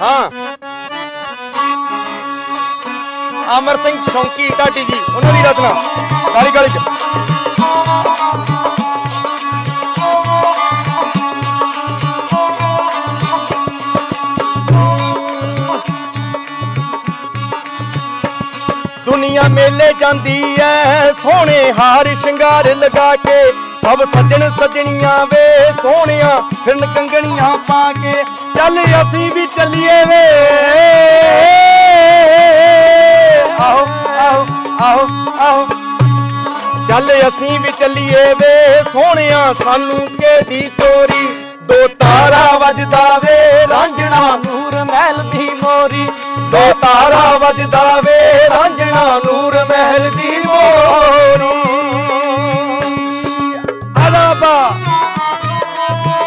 ਹਾਂ। ਅਮਰ ਸਿੰਘ ਸ਼ੌਂਕੀ ਢਾਡੀ ਜੀ ਉਹਨਾਂ ਦੀ ਰਚਨਾ ਕਾਲੀ ਕਾਲੀ ਚ। ਦੁਨੀਆ ਮੇਲੇ ਜਾਂਦੀ ਐ ਸੋਹਣੇ ਹਾਰ ਸ਼ਿੰਗਾਰ ਲਗਾ ਕੇ। ਸਭ ਸੱਜਣ ਸੱਜਣੀਆਂ ਵੇ ਸੋਹਣੀਆਂ, ਫਿਰਨ ਕੰਗਣੀਆਂ ਪਾ ਕੇ ਚੱਲ ਅਸੀਂ ਵੀ ਚੱਲੀਏ ਵੇ। ਆਓ ਆਓ ਆਓ ਆਓ ਚੱਲ ਅਸੀਂ ਵੀ ਚੱਲੀਏ ਵੇ ਸੋਹਣਿਆ, ਸਾਨੂੰ ਕਿਹਦੀ ਚੋਰੀ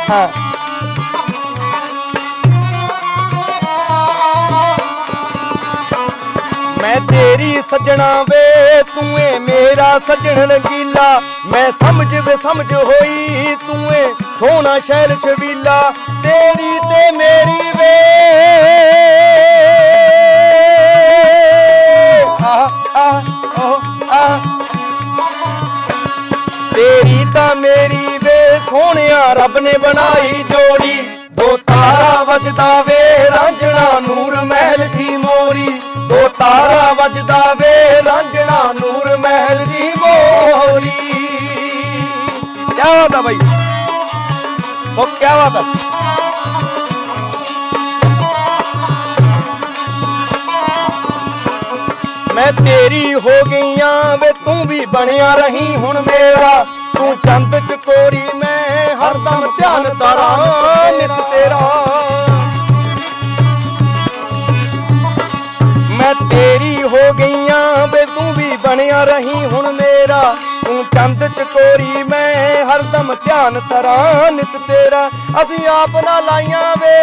ਹਾਂ। ਮੈਂ ਤੇਰੀ ਸੱਜਣਾ ਵੇ, ਤੂੰ ਏ ਮੇਰਾ ਸੱਜਣ ਰੰਗੀਲਾ। ਮੈਂ ਸਮਝ ਵੇ ਸਮਝ ਹੋਈ, ਤੂੰ ਏ ਸੋਹਣਾ ਸ਼ਹਿਰ ਛਬੀਲਾ। ਤੇਰੀ ਤੇ ਮੇਰੀ ਵੇ। ਆ ਆ ਓ ਆ ਤੇਰੀ ਤਾਂ ਮੇਰੀ ਵੇ। ਸੋਹਣਿਆ ਰੱਬ ਨੇ ਬਣਾਈ ਜੋੜੀ। ਦੋ ਤਾਰਾ ਵੱਜਦਾ ਵੇ ਰਾਂਝਣਾ ਨੂਰ ਮਹਿਲ ਦੀ ਮੋਰੀ। ਦੋ ਤਾਰਾ ਵੱਜਦਾ ਵੇ ਰਾਂਝਣਾ ਨੂਰ ਮਹਿਲ ਦੀ ਮੋਰੀ। ਕਿਆ ਬਾਤ ਹੈ ਭਾਈ ਉਹ ਕਿਆ ਬਾਤ ਹੈ ਮੈਂ ਤੇਰੀ ਹੋ ਗਈਆਂ ਵੇ ਤੂੰ ਵੀ ਬਣਿਆ ਰਹੀ ਹੁਣ ਮੇਰਾ। ਤੂੰ ਚੰਦ ਚਕੋਰੀ ਮੈਂ ਹਰਦਮ ਧਿਆਨ ਤਾਰਾ, ਨਿਤ ਤੇਰਾ। ਮੈਂ ਤੇਰੀ ਹੋ ਗਈਆਂ ਵੇ ਤੂੰ ਵੀ ਬਣਿਆ ਰਹੀ ਹੁਣ ਮੇਰਾ। ਤੂੰ ਚੰਦ ਚਕੋਰੀ ਮੈਂ ਹਰਦਮ ਧਿਆਨ ਤਰਾ, ਨਿਤ ਤੇਰਾ। ਅਸੀਂ ਆਪ ਨਾ ਲਾਈਆਂ ਵੇ।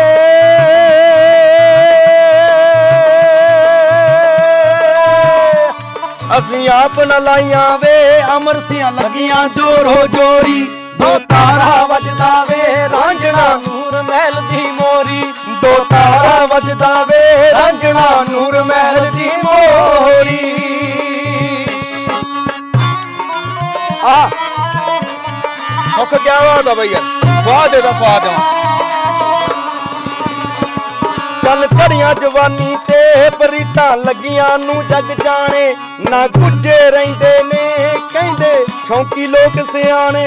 ਅਸੀਂ ਆਪ ਨਾ ਲਾਈਆਂ ਵੇ ਅਮਰਸੀਆਂ ਲੱਗੀਆਂ ਜੋਰੋ ਜੋਰੀ। ਦੋ ਤਾਰਾ ਵੱਜਦਾ ਵੇ, ਰਾਂਝਣਾ ਨੂਰ ਮਹਿਲ ਦੀ ਮੋਰੀ। ਦੋ ਤਾਰਾ ਵੱਜਦਾ ਵੇ, ਰਾਂਝਣਾ ਨੂਰ ਮਹਿਲ ਦੀ ਮੋਰੀ। ਆ ਮੁੱਖ ਕਿਆ ਬਾਤ ਆ ਭਈਆ ਦੇ ਦਾ ਸਵਾਦ ਚੜੀਆਂ ਜਵਾਨੀ ਤੇ ਬਰੀਤਾਂ ਲੱਗੀਆਂ ਨੂੰ ਜਗ ਜਾਣੇ। ਨਾ ਗੁੱਜੇ ਰਹਿੰਦੇ ਨੇ, ਕਹਿੰਦੇ ਸ਼ੌਂਕੀ ਲੋਕ ਸਿਆਣੇ।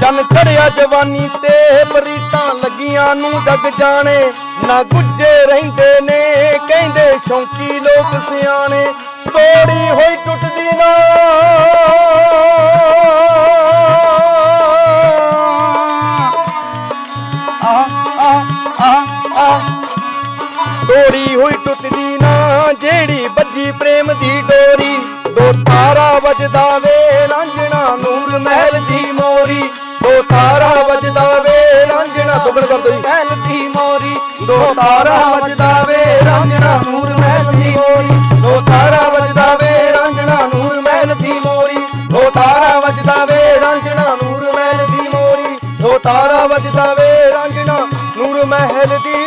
ਚੰਨ ਚੜਿਆ ਜਵਾਨੀ ਤੇ ਬਰੀਤਾਂ ਲੱਗੀਆਂ ਨੂੰ ਜੱਗ ਜਾਣੇ। ਨਾ ਗੁੱਜੇ ਰਹਿੰਦੇ ਨੇ, ਕਹਿੰਦੇ ਸ਼ੌਂਕੀ ਲੋਕ ਸਿਆਣੇ। ਤੋੜੀ ਹੋਈ ਟੁੱਟਦੀ ਨਾ। ਟੁੱਟਦੀ ਨਾ ਜਿਹੜੀ ਵੱਜੀ ਪ੍ਰੇਮ ਦੀ ਡੋਰੀ। ਦੋ ਤਾਰਾ ਵੱਜਦਾ ਵੇ ਰਾਂਝਣਾ ਨੂਰ ਮਹਿਲ ਦੀ ਮੋਰੀ। ਦੋ ਤਾਰਾ ਵੱਜਦਾ ਵੇ ਰਾਂਝਣਾ ਦੁੱਗਣ ਕਰ ਦੋ ਜੀ ਮਹਿਲ ਦੀ ਮੋਰੀ। ਦੋ ਤਾਰਾ ਵੱਜਦਾ ਵੇ ਰਾਂਝਣਾ ਨੂਰ ਮਹਿਲ ਦੀ ਮੋਰੀ। ਦੋ ਤਾਰਾ ਵੱਜਦਾ ਵੇ ਰਾਂਝਣਾ ਨੂਰ ਮਹਿਲ ਦੀ ਮੋਰੀ। ਦੋ ਤਾਰਾ ਵੱਜਦਾ ਵੇ ਰਾਂਝਣਾ ਨੂਰ ਮਹਿਲ ਦੀ ਮੋਰੀ। ਦੋ ਤਾਰਾ ਵੱਜਦਾ ਵੇ ਰਾਂਝਣਾ ਨੂਰ ਮਹਿਲ ਦੀ